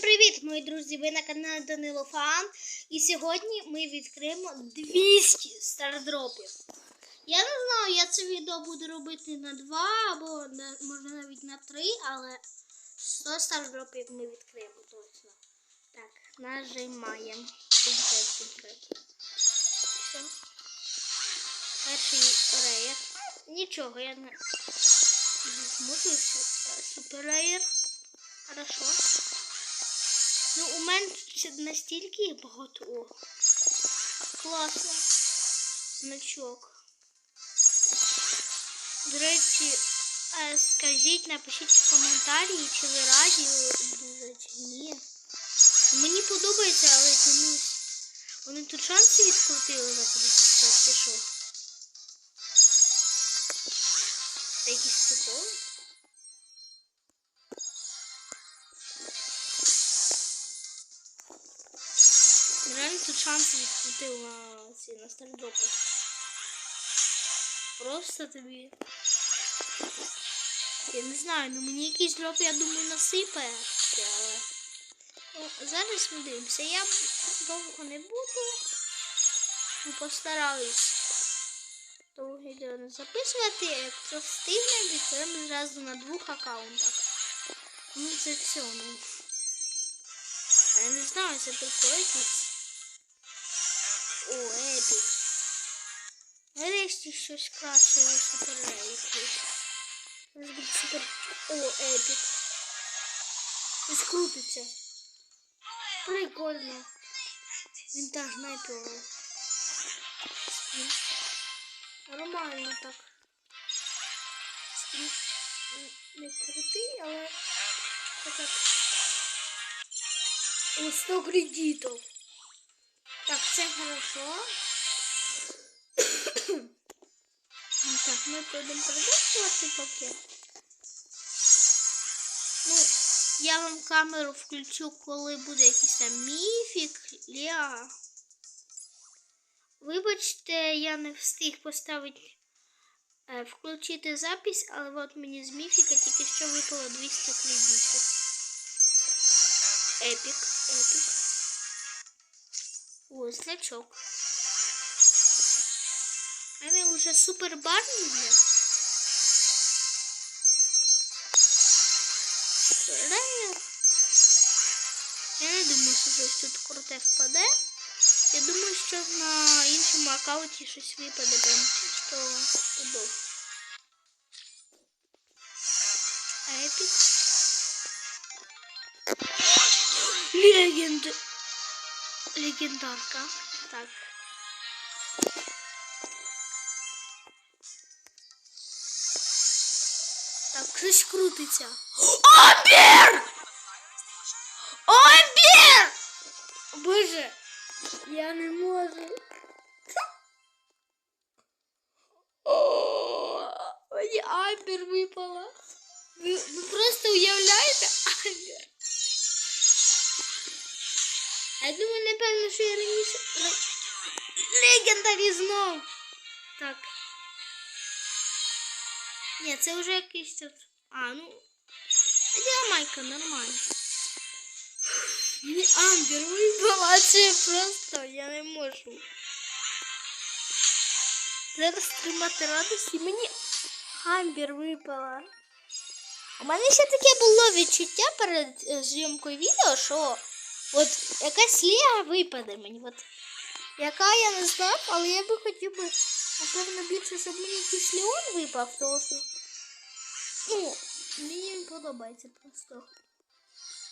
Привіт, мої друзі! Ви на каналі Данило Фан. І сьогодні ми відкриємо 200 стардропів. Я не знаю, я це відео буду робити на 2 або на, може навіть на 3, але 100 стардропів ми відкриємо точно. Так, нажимаємо. Все. Перший реєр. Нічого, я не можу супер реєр. Хорошо. Ну, у мене настільки їх багато. О. Класно. Значок. До речі, скажіть, напишіть в коментарі, чи ви раді чи ні. Мені подобається, але чомусь. Вони тут шанси відкрутили за 50 чи що. Якісь приколи? Шанс відкрутив на ці на стардропи. Просто тобі. Я не знаю, ну мені якийсь дроп, я думаю, насипає. Але... Ну, зараз ми. Я довго не буду. Ну, постараюсь довго відео не записувати. Якщо встигнемо, відкриємо зразу на двох аккаунтах. Ну, це все, ну. Я не знаю, це прикол якийсь. О, епік. Нарешті щось краще у суперреї. Зараз буде супер. О, епік. Ось крутиться. Прикольно. Вінтаж найпер. Нормально так. Не крутий, але так. О, 100 кредитов. Все хорошо. Ну, так, ми будемо продовжувати поки. Ну, я вам камеру включу, коли буде якийсь там міфік, ля. Вибачте, я не встиг поставити, е, включити запись, але от мені з міфіка тільки що випало 200 кредитів. Епік, епік. О, значок. А він уже супер барний є. Реально. Я не думаю, що щось тут круте впаде. Я думаю, що на іншому аккаунті щось випаде прям що подобно. Епік. Легенд... Легендарка. Так. Так, щось крутиться. Амбер! Амбер! Боже, я не можу. Мені Амбер випала. Ви, ви просто уявляєте Амбер? Я думаю, напевно, що я раніше. Легендарі. Так. Ні, це вже якийсь. А, ну. А діла майка нормально. Мені Амбер випала, це просто я не можу. Зараз тримати радості. Мені Амбер випала. У мене ще таке було відчуття перед зйомкою відео, що от якась ліга випаде мені. От, яка я не знав, але я би хотів би, напевно, більше, щоб мені якийсь Леон випав, тому що ну, мені він подобається просто.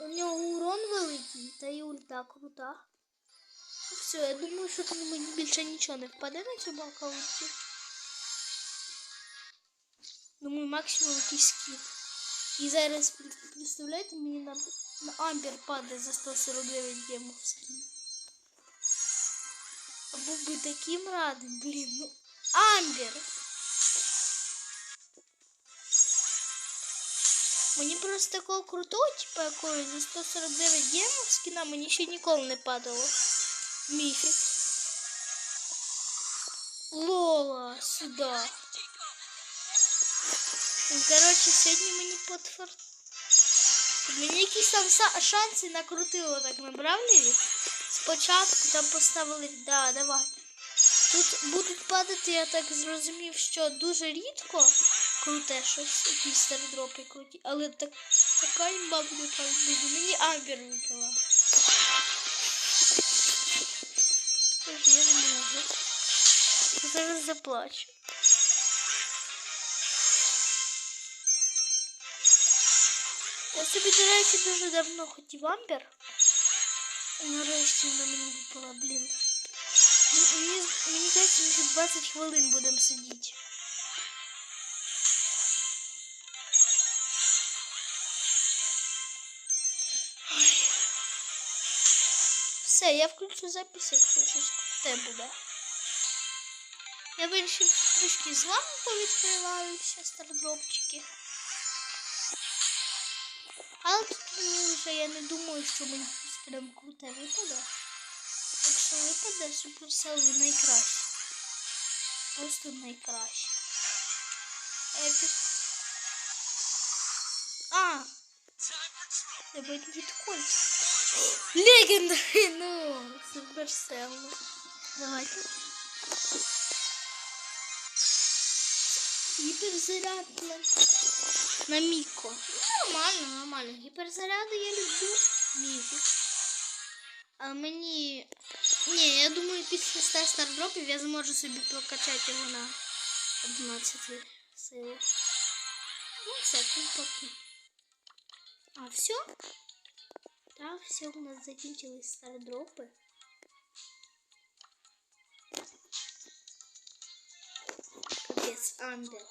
У нього урон великий, та й ульта крута. Ну, Все, я думаю, що там мені більше нічого не впаде на цьому аккаунті. Думаю, максимум якийсь скіп. І зараз пр- представляєте, мені на, на Амбер падає за 149 гемов скін. А був би таким радим, блін, ну. Амбер! Мені просто такого крутого, типу якогось за 149 гемов скіна мені ще ніколи не падало. Міфік. Лола, сюди. Ну, Коротше, сьогодні мені подфар... Мені якісь там шанси накрутило так на Бравлері. Спочатку там поставили. Да, давай. Тут будуть падати, я так зрозумів, що дуже рідко круте щось, якісь стардропи круті. Але так, така імба буде. Мені Амбер випала. Я не можу. Зараз заплачу. Я собі, до речі, дуже давно хотів Амбер. Нарешті вона мені випала, блін. Мені, мені, здається, ми ще 20 хвилин будемо сидіти. Все, я включу запис, якщо щось те буде. Я вирішив трішки з вами повідкриваюся, стардропчики. Але я не думаю, що мені прям круте випаде. Якщо випаде, ви найкраще. Просто найкраще. Епік. А! Це бандит Кольт. Легендарний, ну, Supercell. Давайте. Гіперзаряд на, Міко. Нормально, нормально. Гіперзаряди я люблю. Міку. А мені. Ні, я думаю, після 100 стардропів я зможу собі прокачати його на 11 сили. Ну, все, тут поки. А все? Так, все, у нас закінчились стардропи. Капець, Амбер.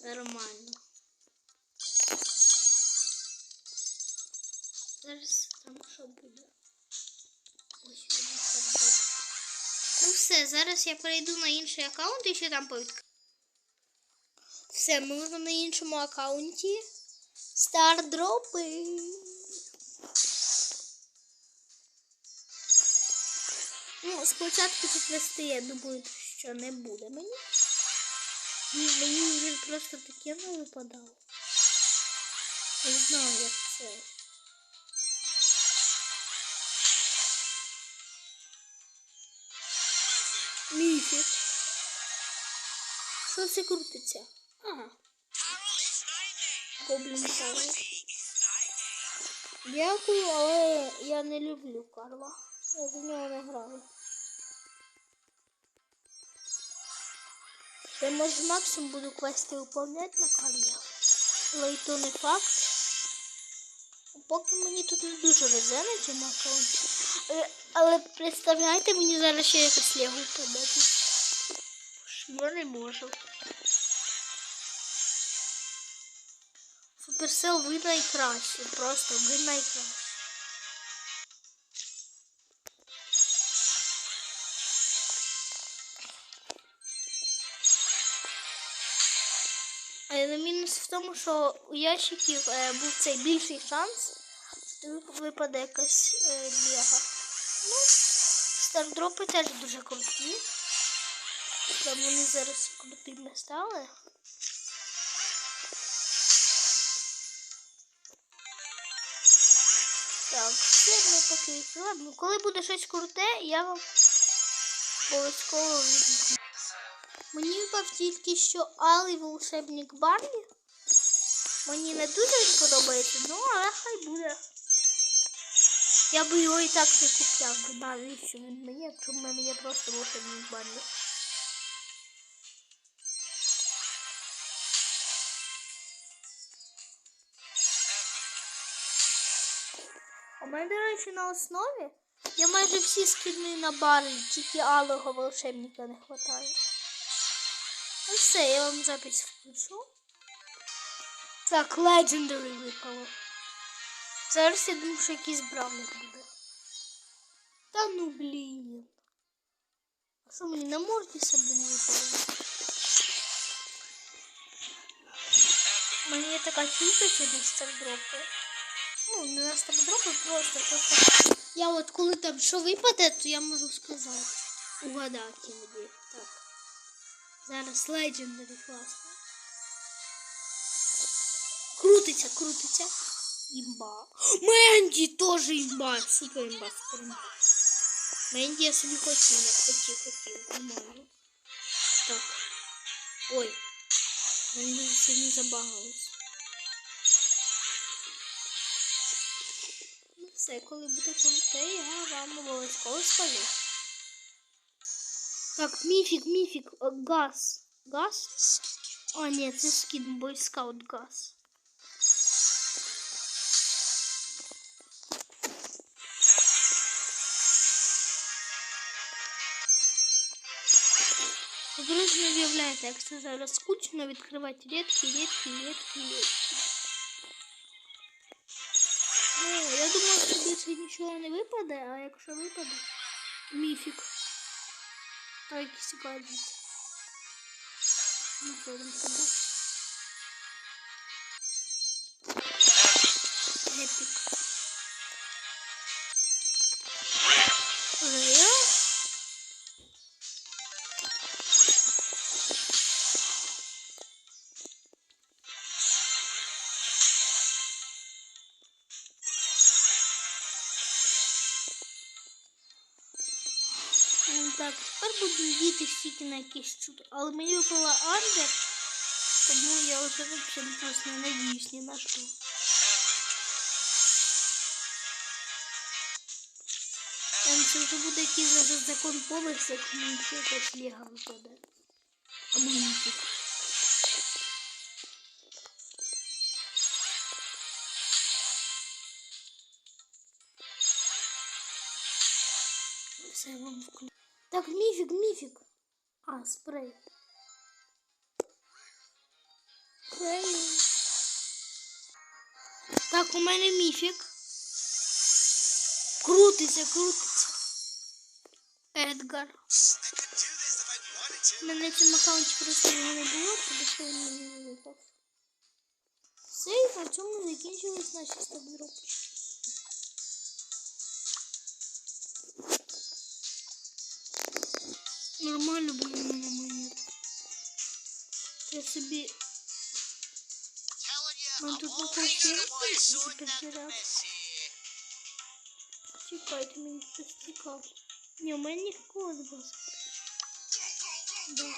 Нормально. Зараз там що буде? Ось. Ну все, зараз я перейду на інший аккаунт і ще там повідка. Все, ми вже на іншому аккаунті. Стардропи. Ну, спочатку тут вести, я думаю, що не буде мені. Мені вже просто таке не випадало. Не знаю, як це. Міфік. Що це крутиться? Ага. Гоблін Карл. Дякую, але я не люблю Карла. Я за нього не граю. Може максимум буду квести виповняти на Карлі. Але не факт. Поки мені тут не дуже везе на цьому аккаунті. Але, але представляєте, мені зараз ще якось лягу подати. Я не можу. Суперсел ви найкращі. Просто ви найкращі. Але мінус в тому, що у ящиків е, був цей більший шанс, що вип- випаде якась е, лего. Ну, стардропи теж дуже круті. Там вони зараз крутими стали. Так, все ми поки відкриваємо. Коли буде щось круте, я вам обов'язково відмічу. Мені випав тільки що алий волшебник Барлі. Мені не дуже подобається, ну але хай буде. Я би його і так не купляв, навіщо він мені, якщо в мене є просто волшебник Барлі. У мене, до речі, на основі я майже всі скини на Барлі, тільки алого волшебника не вистачає. Ну все, я вам запись включу. Так, Legendary випало. Зараз я думаю, що якийсь бравлер буде. Та ну блін. А що мені на Мортіса, блін, випало? Мені є така фішка через стардропи. Ну, не на стардропи, просто просто. Я от коли там що випаде, то я можу сказати. Угадати мені. Так. Зараз Legendary класно. Крутиться, крутиться. Імба. Менді теж імба. Супер імба, супер імба. Менді я собі хотів, хотів, хотів. Нормально. Так. Ой. Дуже сильно забагалось. Ну все, коли буде круте, я вам обов'язково скажу. Так, міфік, міфік, е, газ. Газ? О, ні, це скін, бойскаут газ. Ви просто не уявляєте, як це зараз скучно відкривати рідкі, рідкі, рідкі, рідкі. Ну, я думаю, що більше нічого не випаде, а якщо випаде, міфік. Та якийсь гаджет. Ну, що там Так, тепер будемо діти стільки на якийсь чудо. Але мені випала Андер, тому я вже взагалі просто не надіюсь ні на що. Це вже буде якийсь зараз закон поверх, як мені якась ліга випаде. Або міфік. Все, я вам вклю... Так, міфік, міфік. А, спрей. Спрей. Так, у мене міфік. Крутиться, крутиться. Едгар. Мене на цьому аккаунті просто не було, тому що він не випав. Все, і на цьому закінчились наші стабілки. Нормально було на мене. Я собі. Man, тут на кухні і підбирати. Чекайте, мені хтось цікаво. Ні, у мене нікого не було. Да.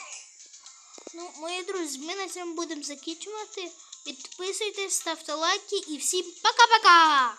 Ну, мої друзі, ми на цьому будемо закінчувати. Підписуйтесь, ставте лайки і всім пока-пока!